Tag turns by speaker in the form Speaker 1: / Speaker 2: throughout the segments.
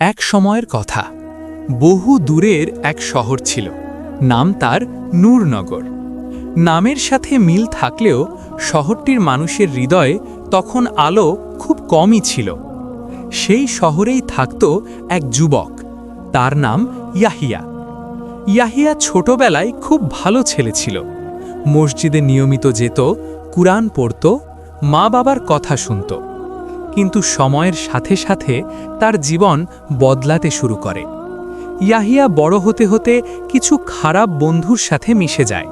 Speaker 1: এক সময়ের কথা। বহু দূরের এক শহর ছিল। নাম তার নূরনগর। নামের সাথে মিল থাকলেও শহরটির মানুষের হৃদয়ে তখন আলো খুব কমই ছিল। সেই শহরেই থাকত এক যুবক। তার নাম ইয়াহিয়া। ইয়াহিয়া ছোটবেলায় খুব ভালো ছেলে ছিল। মসজিদে নিয়মিত যেত, কুরআন পড়ত মা বাবার কথা শুনত। কিন্তু সময়ের সাথে সাথে তার জীবন বদলাতে শুরু করে। ইয়াহিয়া বড় হতে হতে কিছু খারাপ বন্ধুর সাথে মিশে যায়।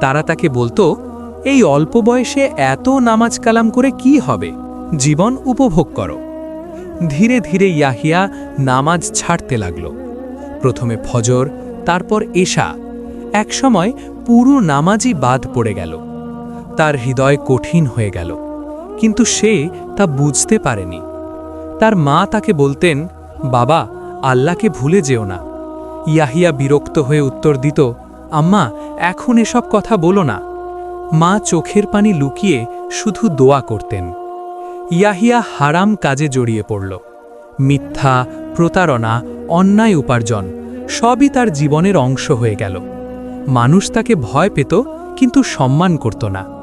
Speaker 1: তারা তাকে বলতো, এই অল্প বয়সে এত নামাজ কালাম করে কি হবে? জীবন উপভোগ করো। ধীরে ধীরে ইয়াহিয়া নামাজ ছাড়তে লাগল। প্রথমে ফজর, তারপর এশা। একসময় পুরো নামাজই বাদ পড়ে গেল। তার হৃদয় কঠিন হয়ে গেল। কিন্তু সে তা বুঝতে পারেনি। তার মা তাকে বলতেন, বাবা, আল্লাহকে ভুলে যেও না। ইয়াহিয়া বিরক্ত হয়ে উত্তর দিত, আম্মা, এখন এসব কথা বলো না। মা চোখের পানি লুকিয়ে শুধু দোয়া করতেন। ইয়াহিয়া হারাম কাজে জড়িয়ে পড়ল। মিথ্যা, প্রতারণা, অন্যায় উপার্জন, সবই তার জীবনের অংশ হয়ে গেল। মানুষ তাকে ভয় পেত, কিন্তু সম্মান করত না।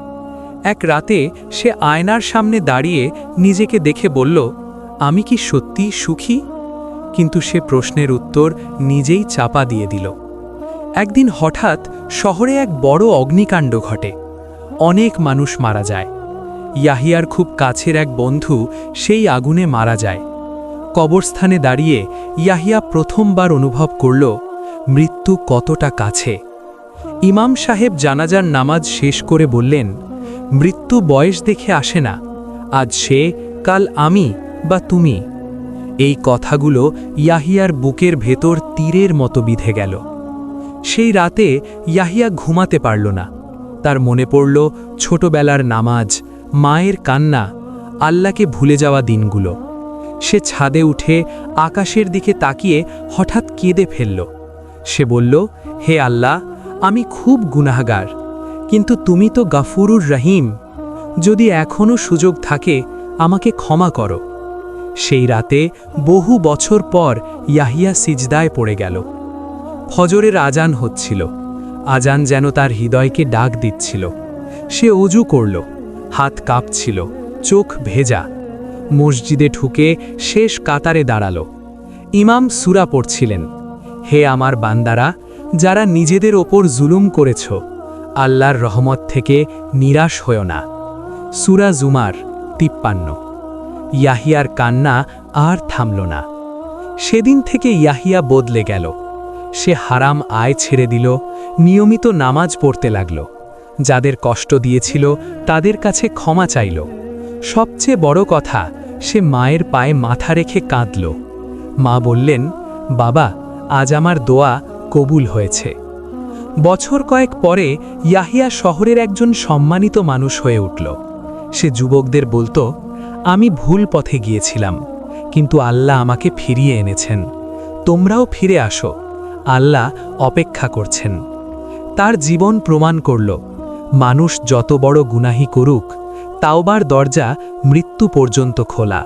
Speaker 1: এক রাতে সে আয়নার সামনে দাঁড়িয়ে নিজেকে দেখে বলল, আমি কি সত্যি সুখী? কিন্তু সে প্রশ্নের উত্তর নিজেই চাপা দিয়ে দিল। একদিন হঠাৎ শহরে এক বড় অগ্নিকাণ্ড ঘটে। অনেক মানুষ মারা যায়। ইয়াহিয়ার খুব কাছের এক বন্ধু সেই আগুনে মারা যায়। কবরস্থানে দাঁড়িয়ে ইয়াহিয়া প্রথমবার অনুভব করল, মৃত্যু কতটা কাছে? ইমাম সাহেব জানাজার নামাজ শেষ করে বললেন মৃত্যু বয়স দেখে আসে না। আজ সে, কাল আমি বা তুমি। এই কথাগুলো ইয়াহিয়ার বুকের ভেতর তীরের মতো বিধে গেল। সেই রাতে ইয়াহিয়া ঘুমাতে পারল না। তার মনে পড়ল, ছোটবেলার নামাজ, মায়ের কান্না, আল্লাহকে ভুলে যাওয়া দিনগুলো। সে ছাদে উঠে আকাশের দিকে তাকিয়ে হঠাৎ কেঁদে ফেলল। সে বলল, হে আল্লাহ, আমি খুব গুনাহগার। কিন্তু তুমি তো গাফুরুর রহিম। যদি এখনও সুযোগ থাকে, আমাকে ক্ষমা করো। সেই রাতে বহু বছর পর ইয়াহিয়া সিজদায় পড়ে গেল। ফজরের আজান হচ্ছিল। আজান যেন তার হৃদয়কে ডাক দিচ্ছিল। সে অজু করল, হাত কাঁপছিল, চোখ ভেজা। মসজিদে ঢুকে শেষ কাতারে দাঁড়াল। ইমাম সুরা পড়ছিলেন। হে আমার বান্দারা, যারা নিজেদের ওপর জুলুম করেছ আল্লাহর রহমত থেকে নিরাশ হও না। সুরা জুমার তিপ্পান্ন। ইয়াহিয়ার কান্না আর থামল না। সেদিন থেকে ইয়াহিয়া বদলে গেল। সে হারাম আয় ছেড়ে দিল, নিয়মিত নামাজ পড়তে লাগল। যাদের কষ্ট দিয়েছিল তাদের কাছে ক্ষমা চাইল। সবচেয়ে বড় কথা, সে মায়ের পায়ে মাথা রেখে কাঁদল। মা বললেন, বাবা, আজ আমার দোয়া কবুল হয়েছে। বছর কয়েক পরে ইয়াহিয়া শহরের একজন সম্মানিত মানুষ হয়ে উঠল। সে যুবকদের বলতো, আমি ভুল পথে গিয়েছিলাম, কিন্তু আল্লাহ আমাকে ফিরিয়ে এনেছেন। তোমরাও ফিরে আসো, আল্লাহ অপেক্ষা করছেন। তার জীবন প্রমাণ করল, মানুষ যত বড় গুনাহি করুক, তাওবার দরজা মৃত্যু পর্যন্ত খোলা।